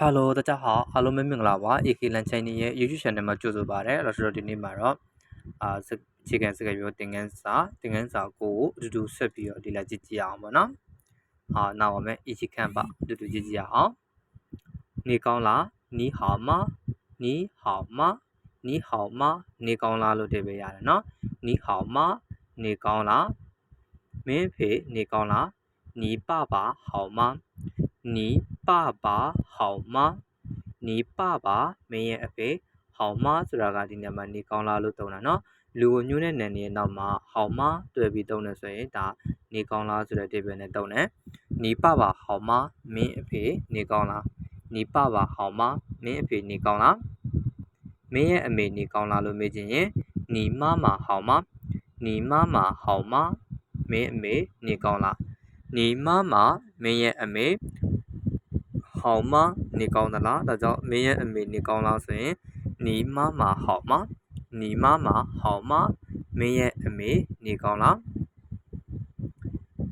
Hello 大家好အားလုံးပဲမင်္ဂလာပါ AK Lan Channel ရဲ့ YouTube Channel မှာကြိုဆိုပါရစေအဲ့တော့ဒီနေ့မှာတော့အာအခြေခံစကားပြောသင်ခန်းစာသင်ခန်းစာကိုအတူတူဆက်ပြီးတော့ဒီလာကြည့်ကြည့်အောင်ပေါ့နော်ဟာနောက်ပါမယ်一起看吧အတူတူကြည့်ကြည့်အောင်နေကောင်းလားနီးဟောမနီးဟောမနီးဟောမနေကောင်းလားလို့တည်ပေးရတယ်နော်နီးဟောမနေကောင်းလားမင်းဖေနေကောင်းလား你爸爸好吗 你爸爸好吗你爸爸မင်းရဲ့အဖေဟောင်မဆိုတာကဒီနေရာမှာနေကောင်းလားလို့သုံးတာเนาะလူကိုညွှန်းတဲ့နာမည်ရဲ့နောက်မှာဟောင်မတွေ့ပြီးသုံးတယ်ဆိုရင်ဒါနေကောင်းလားဆိုတဲ့အဓိပ္ပာယ်နဲ့သုံးတယ်你爸爸好吗မင်းအဖေနေကောင်းလား你爸爸好吗မင်းအဖေနေကောင်းလားမင်းရဲ့အမေနေကောင်းလားလို့မေးချင်ရင်你妈妈好吗你妈妈好吗မင်းအမေနေကောင်းလား နေမမမင်းရဲ့အမေဟောင်မနေကောင်းသလားဒါကြောင့်မင်းရဲ့အမေနေကောင်းလားဆိုရင်နေမမဟောင်မနေမမဟောင်မမင်းရဲ့အမေနေကောင်းလား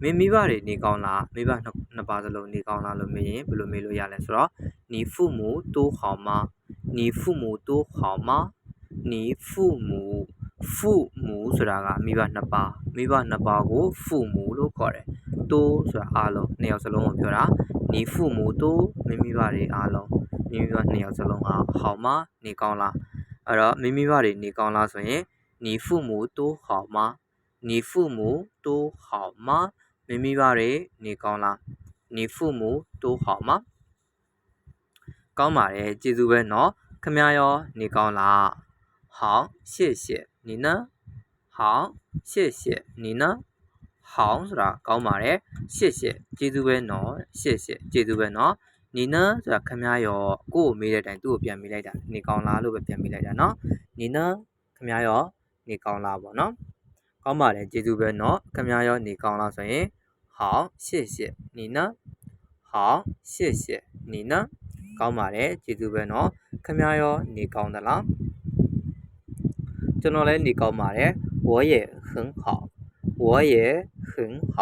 မင်းမိဘတွေနေကောင်းလားမိဘနှစ်ပါးစလုံးနေကောင်းလားလို့မေးရင်ဘယ်လိုမေးလို့ရလဲဆိုတော့နီဖူမူတိုးဟောင်မနီဖူမူတိုးဟောင်မနီဖူမူဖူမူဆိုတာကမိဘနှစ်ပါးမိဘနှစ်ပါးကိုဖူမူလို့ခေါ်တယ် တိုးဆိုတာအားလုံးနှစ်ယောက်စလုံးကိုပြောတာ你父母都မိမိဘတွေအားလုံးမိမိဘနှစ်ယောက်စလုံးဟာ好吗နေကောင်းလားအဲ့တော့မိမိဘတွေနေကောင်းလားဆိုရင်你父母都好吗你父母都好吗မိမိဘတွေနေကောင်းလား你父母都好吗ကောင်းပါတယ်ကျေးဇူးပဲเนาะခမရောနေကောင်းလား好谢谢你呢好谢谢你呢 好ဆိုတာကောင်းပါတယ်ရှစ်ရှစ်ကျေးဇူးပဲနော်ရှစ်ရှစ်ကျေးဇူးပဲနော်နီနဆိုတာခမရောကို့ကိုမေးတဲ့အတိုင်းသူ့ကိုပြန်မေးလိုက်တာနေကောင်းလားလို့ပဲပြန်မေးလိုက်တာနော်နီနခမရောနေကောင်းလားပေါ့နော်ကောင်းပါတယ်ကျေးဇူးပဲနော်ခမရောနေကောင်းလားဆိုရင်好谢谢你呢好谢谢你呢ကောင်းပါတယ်ကျေးဇူးပဲနော်ခမရောနေကောင်းသလားကျွန်တော်လည်းနေကောင်းပါတယ်我也很好我也 很好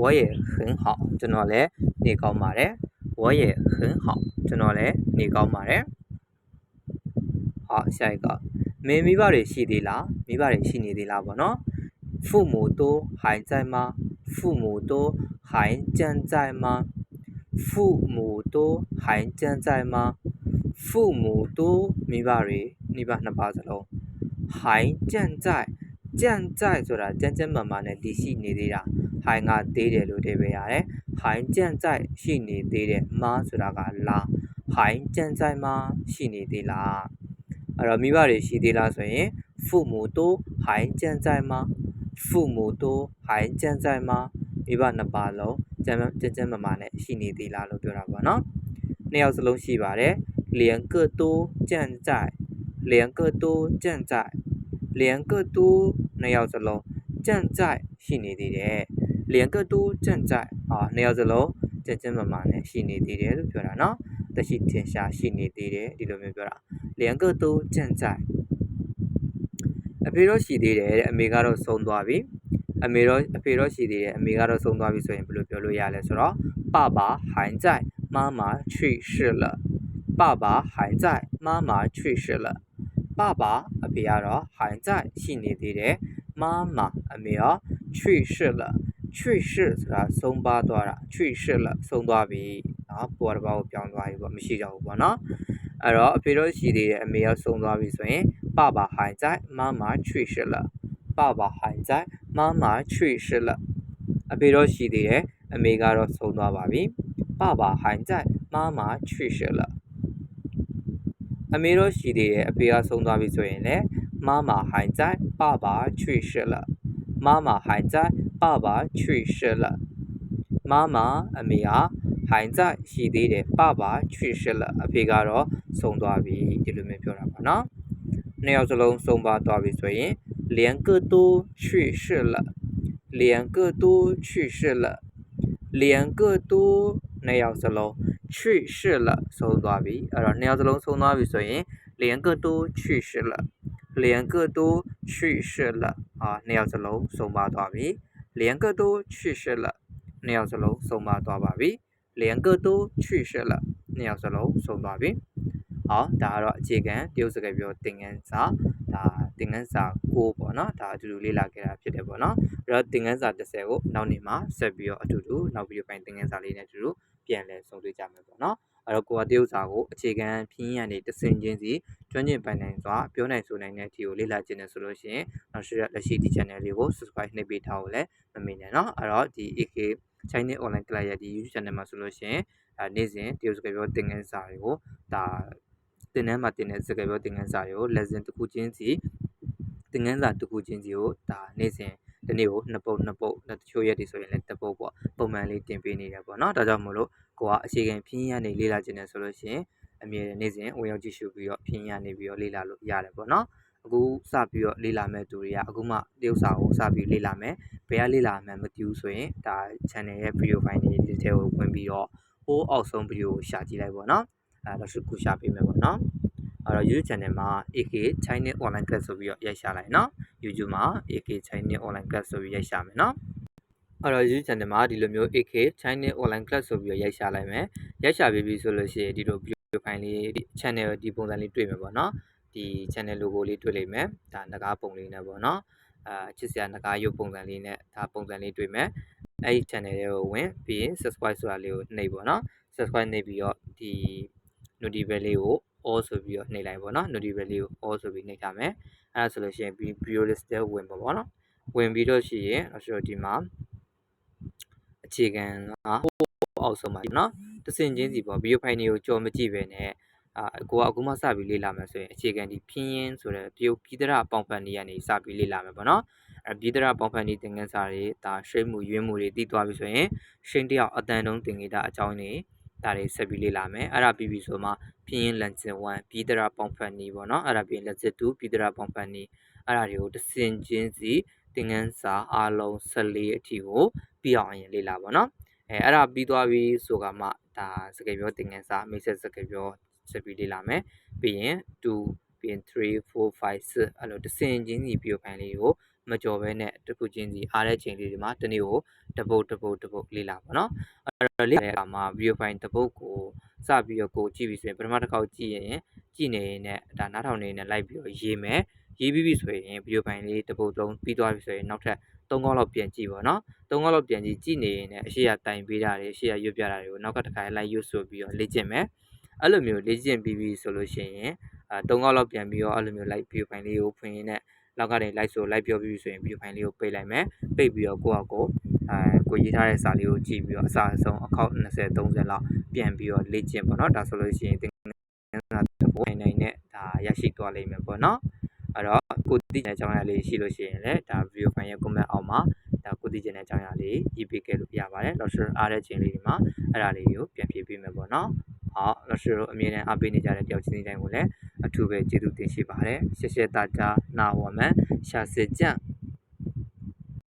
我也很好ကျွန်တော်လည်းနေကောင်းပါတယ်我也很好ကျွန်တော်လည်းနေကောင်းပါတယ်好下一个မင်းမိဘတွေရှိသေးလားမိဘတွေရှိနေသေးလားပေါ့နော်父母都还在吗父母都还健在吗父母都还健在吗父母都မိဘတွေမိဘနှစ်ပါးစလုံး还健在 ကြံ့ကြိုက်ဆိုတာကြမ်းကြမ်းမာမာနဲ့တည်ရှိနေသေးတာဟိုင်ကသေးတယ်လို့တွေပဲရတယ်ဟိုင်ကြံ့ကြိုက်ရှိနေသေးတယ်မာဆိုတာကလာဟိုင်ကြံ့ကြိုက်မာရှိနေသေးလားအဲ့တော့မိဘတွေရှိသေးလားဆိုရင်父母都还健在吗父母都还健在吗မိဘနှစ်ပါးလုံးကြမ်းကြမ်းကြမ်းမာမာနဲ့ရှိနေသေးလားလို့ပြောတာပေါ့နော်နှစ်ယောက်စလုံးရှိပါတယ်连个都健在连个都健在 连个都နှစ်ယောက်စလုံးကြံ့ကြိုက်ရှိနေသေးတယ်။လျံကတူးကြံ့ကြိုက်ဟာနှစ်ယောက်စလုံးကြံ့ကြံ့မမာနဲ့ရှိနေသေးတယ်လို့ပြောတာနော်။တရှိထင်ရှားရှိနေသေးတယ်ဒီလိုမျိုးပြောတာ။လျံကတူးကြံ့ကြိုက်အဖေတော့ရှိသေးတယ်တဲ့အမေကတော့ဆုံးသွားပြီ။အမေတော့အဖေတော့ရှိသေးတယ်အမေကတော့ဆုံးသွားပြီဆိုရင်ဘယ်လိုပြောလို့ရလဲဆိုတော့爸爸还在妈妈去世了爸爸还在妈妈去世了 爸爸အဖေကတော့还在ရှိနေသေးတယ်妈妈အမေရော去世了去世ဆိုတာဆုံးပါသွားတာ去世了ဆုံးသွားပြီနော်ပေါ်တစ်ပါးကိုပြောင်းသွားပြီပေါ့မရှိတော့ဘူးပေါ့နော်အဲ့တော့အဖေတို့ရှိသေးတယ်အမေရောဆုံးသွားပြီဆိုရင်爸爸还在妈妈去世了爸爸还在妈妈去世了အဖေတို့ရှိသေးတယ်အမေကတော့ဆုံးသွားပါပြီ爸爸还在妈妈去世了 အမေတော့ရှိသေးတယ်အဖေကဆုံးသွားပြီဆိုရင်လည်းမမဟိုင်ကြိုင်ပပချွေရှလမမဟိုင်ကြိုင်ပပချွေရှလမမအမေဟာဟိုင်ကြိုင်ရှိသေးတယ်ပပချွေရှလအဖေကတော့ဆုံးသွားပြီဒီလိုမျိုးပြောတာပေါ့နော်နှစ်ယောက်စလုံးဆုံးပါသွားပြီဆိုရင်လျံကတူချွေရှလလျံကတူချွေရှလ 连个都နှစ်ယောက်စလုံး去世了ဆုံးသွားပြီအဲ့တော့နှစ်ယောက်စလုံးဆုံးသွားပြီဆိုရင်连个都去世了连个都去世了啊နှစ်ယောက်စလုံးဆုံးပါသွားပြီ连个都去世了နှစ်ယောက်စလုံးဆုံးပါသွားပါပြီ 两个都去世了နှစ်ယောက်စလုံးဆုံးသွားပြီ ဟောဒါကတော့အခြေခံတရုတ်စကားပြောသင်ခန်းစာဒါသင်ခန်းစာ6ပေါ့နော်ဒါအတူတူလေ့လာခဲ့တာဖြစ်တယ်ပေါ့နော်အဲ့တော့သင်ခန်းစာ30ကိုနောက်နေ့မှာဆက်ပြီးတော့အတူတူနောက်ပြီးတော့ပိုင်းသင်ခန်းစာလေးနဲ့အတူတူပြန်လည်ဆုံတွေ့ကြမယ်ပေါ့နော်အဲ့တော့ကိုကတရုတ်စာကိုအခြေခံဖြင်းရနေတဆင်ချင်းစီကျွမ်းကျင်ပိုင်နိုင်စွာပြောနိုင်ဆိုနိုင်တဲ့အထီကိုလေ့လာခြင်းနဲ့ဆိုလို့ရှိရင်နောက်ရှိတဲ့လက်ရှိဒီ channel လေးကို subscribe နှိပ်ပေးထားဖို့လည်းမမေ့နဲ့เนาะအဲ့တော့ဒီ AK Chinese online class ရဲ့ဒီ YouTube channel မှာဆိုလို့ရှိရင်ဒါနေ့စဉ်တရုတ်စကားပြောသင်ခန်းစာတွေကိုဒါ သင်တန်းမှာတင်တဲ့စကားပြောသင်ခန်းစာတွေကို lesson တစ်ခုချင်းစီသင်ခန်းစာတစ်ခုချင်းစီကိုဒါနေ့စဉ်ဒီနေ့ကိုနှစ်ပုတ်နှစ်ပုတ်တချို့ရက်တွေဆိုရင်လည်းတစ်ပုတ်ပေါ့ပုံမှန်လေးတင်ပေးနေတယ်ပေါ့နော်ဒါကြောင့်မို့လို့ကိုကအခြေခံဖြင်းရနေလေ့လာခြင်းနဲ့ဆိုလို့ရှိရင်အမြဲနေ့စဉ်ဝင်ရောက်ကြည့်ရှုပြီးတော့ဖြင်းရနေပြီးတော့လေ့လာလို့ရတယ်ပေါ့နော်အခုစပြီးတော့လေ့လာမဲ့သူတွေကအခုမှတရုတ်စာကိုစပြီးလေ့လာမယ်ဘယ်ကလေ့လာမှန်းမသိဘူးဆိုရင်ဒါ channel ရဲ့ video file တွေဒီထဲကိုဝင်ပြီးတော့ဟိုးအောက်ဆုံး video ကိုရှာကြည့်လိုက်ပေါ့နော် အဲတော့ခုရှာပေးမယ်ပေါ့နော်အဲ့တော့ YouTube channel မှာ AK Chinese online class ဆိုပြီးတော့ရိုက်ရှာလိုက်နော် YouTube မှာ AK Chinese online class ဆိုပြီးရိုက်ရှာမယ်နော်အဲ့တော့ YouTube channel မှာဒီလိုမျိုး AK Chinese online class ဆိုပြီးတော့ရိုက်ရှာလိုက်မယ်ရိုက်ရှာပြီးပြီဆိုလို့ရှိရင်ဒီလို video file လေးဒီ channel ဒီပုံစံလေးတွေ့မယ်ပေါ့နော်ဒီ channel logo လေးတွေ့လိမ့်မယ်ဒါငကားပုံလေးနဲ့ပေါ့နော်အာချစ်စရာငကားရုပ်ပုံစံလေးနဲ့ဒါပုံစံလေးတွေ့မယ်အဲ့ဒီ channel လေးကိုဝင်ပြီးရင် subscribe ဆိုတာလေးကိုနှိပ်ပေါ့နော် subscribe နှိပ်ပြီးတော့ဒီ notification လေးကို all ဆိုပြီးတော့နှိပ်လိုက်ပေါ့နော် notification လေးကို all ဆိုပြီးနှိပ်ထားမယ်အဲ့ဒါဆိုလို့ရှိရင် video list ထဲဝင်ပါပေါ့နော်ဝင်ပြီးတော့ရှိရင်အဲ့ဆိုဒီမှာအခြေခံကအောက်ဆုံးပါနော်တစင်ချင်းစီပေါ့ video file တွေကိုကြော်မကြည့်ပဲနဲ့အာကိုကအခုမှစပြီးလေ့လာမယ်ဆိုရင်အခြေခံဒီဖြင်းရင်းဆိုတဲ့ပြုပြည်ဒရပေါင်ဖန်နေကနေစပြီးလေ့လာမယ်ပေါ့နော်အဲပြည်ဒရပေါင်ဖန်နေသင်ခန်းစာတွေဒါရှိမှုရွေးမှုတွေတည်သွားပြီဆိုရင်ရှိန်တယောက်အတန်တုံးသင်္ကေတအကြောင်းတွေ ဒါတွေဆက်ပြီးလေ့လာမယ်အဲ့ဒါပြီးပြီဆိုမှဖြင်းရင်းလန်စင်1ပြည်ဒရပေါင်ဖန်နေပေါ့နော်အဲ့ဒါပြီးရင်လက်စစ်2ပြည်ဒရပေါင်ဖန်နေအဲ့ဒါတွေကိုတစင်ချင်းစီသင်ခန်းစာအားလုံး14အထိကိုပြီးအောင်ရင်လေ့လာပါတော့အဲအဲ့ဒါပြီးသွားပြီဆိုကမှဒါစကားပြောသင်ခန်းစာမိတ်ဆက်စကားပြောဆက်ပြီးလေ့လာမယ်ပြီးရင်2 ပြီးရင်3 4 5 6အဲ့လိုတစင်ချင်းစီပြီးဖိုင်လေးကိုမကြော်ဘဲနဲ့တစ်ခုချင်းစီအားတဲ့ချိန်လေးတွေမှာတနေ့ကိုတပုတ်တပုတ်တပုတ်လေ့လာပါတော့အဲ့တော့လေ့လာတဲ့အခါမှာ video file တပုတ်ကိုစပြီးတော့ကိုကြည့်ပြီဆိုရင်ပထမတစ်ခေါက်ကြည့်ရင်ကြည့်နေရင်လည်းဒါနားထောင်နေနဲ့လိုက်ပြီးတော့ရေးမယ်ရေးပြီးပြီဆိုရင် video file လေးတပုတ်လုံးပြီးသွားပြီဆိုရင်နောက်ထပ်၃ခေါက်လောက်ပြန်ကြည့်ပါတော့၃ခေါက်လောက်ပြန်ကြည့်ကြည့်နေရင်လည်းအရှိရတိုင်ပေးတာတွေအရှိရရွတ်ပြတာတွေကိုနောက်ကတစ်ခါလိုက်ရွတ်ဆိုပြီးတော့လေ့ကျင့်မယ်အဲ့လိုမျိုးလေ့ကျင့်ပြီးပြီဆိုလို့ရှိရင် အဲ၃ခေါက်လောက်ပြန်ပြီးတော့အဲ့လိုမျိုး like video file လေးကိုဖွင့်ရင်းနဲ့လောက်ကနေ like ဆို like ပြောပြီးဆိုရင် video file လေးကိုပိတ်လိုက်မယ်ပိတ်ပြီးတော့ကိုယ့်အကိုအဲကိုရေးထားတဲ့စာလေးကိုကြည့်ပြီးတော့အစားအဆုံးအခောက်20 30လောက်ပြန်ပြီးတော့လေ့ကျင့်ပေါ့နော်ဒါဆိုလို့ရှိရင်သင်ခန်းစာတစ်ပုဒ်နိုင်နဲ့ဒါရရှိသွားလိမ့်မယ်ပေါ့နော်အဲ့တော့ကိုသိတဲ့အကြောင်းအရာလေးရှိလို့ရှိရင်လည်းဒါ video file ရဲ့ comment အောက်မှာဒါကိုသိချင်တဲ့အကြောင်းအရာလေးရေးပေးခဲ့လို့ရပါတယ်တော့ဆိုအားတဲ့ချိန်လေးဒီမှာအဲ့ဒါလေးကိုပြန်ဖြည့်ပေးမယ်ပေါ့နော် အာလောရှိတို့အမြဲတမ်းအားပေးနေကြတဲ့တယောက်ချင်းစီတိုင်းကိုလည်းအထူးပဲကျေးဇူးတင်ရှိပါတယ်ရှက်ရှက်တာတာနာဝမန်ရှာစစ်ကြံ